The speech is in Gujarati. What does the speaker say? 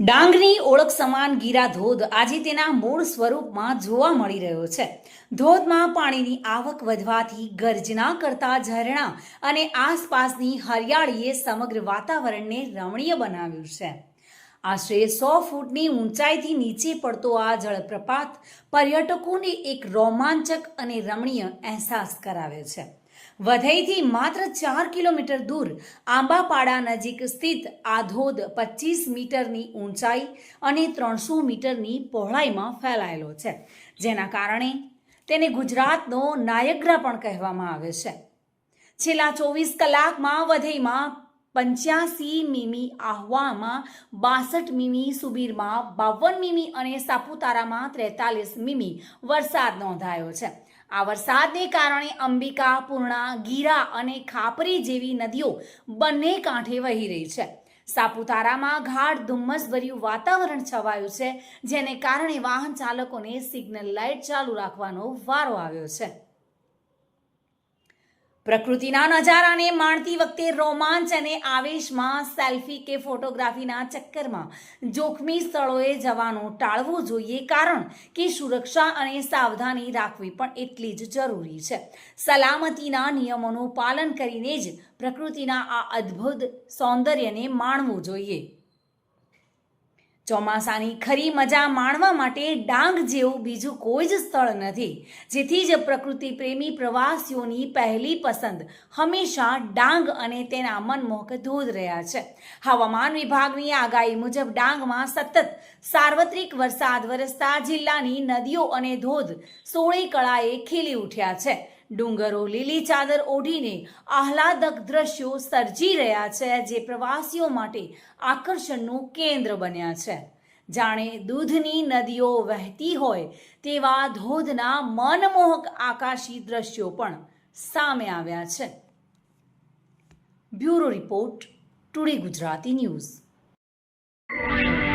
ડાંગની ઓળખ સમાન ગીરા ધોધ આજે તેના મૂળ સ્વરૂપમાં જોવા મળી રહ્યો છે. ધોધમાં પાણીની આવક વધવાથી ગર્જના કરતા ઝરણા અને આસપાસની હરિયાળીએ સમગ્ર વાતાવરણને રમણીય બનાવ્યું છે. આશરે સો ફૂટની ઊંચાઈથી નીચે પડતો આ જળપ્રપાત પર્યટકોને એક રોમાંચક અને રમણીય અહેસાસ કરાવે છે. વધઈથી માત્ર ચાર કિલોમીટર દૂર આંબાપાડા નજીક સ્થિત આ ધોધ પચીસ મીટરની ઊંચાઈ અને ત્રણસો મીટરની પહોળાઈમાં ફેલાયેલો છે. જેના કારણે તેને ગુજરાતનો નાયગ્રા પણ કહેવામાં આવે છે. છેલ્લા ચોવીસ કલાકમાં વધઈમાં પંચ્યાસી મીમી આહવામાં, બાસઠ મીમી સુબીરમાં, બાવન મીમી અને સાપુતારામાં ત્રેતાલીસ મીમી વરસાદ નોંધાયો છે. આ વરસાદને કારણે અંબિકા, પૂર્ણા, ગીરા અને ખાપરી જેવી નદીઓ બંને કાંઠે વહી રહી છે. સાપુતારામાં ગાઢ ધુમ્મસભર્યું વાતાવરણ છવાયું છે, જેને કારણે વાહન ચાલકોને સિગ્નલ લાઇટ ચાલુ રાખવાનો વારો આવ્યો છે. પ્રકૃતિના નજારાને માણતી વખતે રોમાંચ અને આવેશમાં સેલ્ફી કે ફોટોગ્રાફીના ચક્કરમાં જોખમી સ્થળોએ જવાનું ટાળવું જોઈએ કારણ કે સુરક્ષા અને સાવધાની રાખવી પણ એટલી જ જરૂરી છે. સલામતીના નિયમોનું પાલન કરીને જ પ્રકૃતિના આ અદ્ભુત સૌંદર્યને માણવું જોઈએ. ચોમાસાની ખરી મજા માણવા માટે ડાંગ જેવું બીજું કોઈ જ સ્થળ નથી. જેથી જ પ્રકૃતિ પ્રેમી પ્રવાસીઓની પહેલી પસંદ હંમેશા ડાંગ અને તેના મનમોહક ધોધ રહ્યા છે. હવામાન વિભાગની આગાહી મુજબ ડાંગમાં સતત સાર્વત્રિક વરસાદ વરસતા જિલ્લાની નદીઓ અને ધોધ સોળે કળાએ ખીલી ઉઠ્યા છે. ડુંગરો, લીલી ચાદર ઓઢીને આહલાદક દ્રશ્યો સર્જી રહ્યા છે, જે પ્રવાસીઓ માટે આકર્ષણનું કેન્દ્ર બન્યા છે. જાણે દૂધની નદીઓ વહેતી હોય તેવા ધોધના મનમોહક આકાશી દ્રશ્યો પણ સામે આવ્યા છે. Bureau report, today Gujarati news.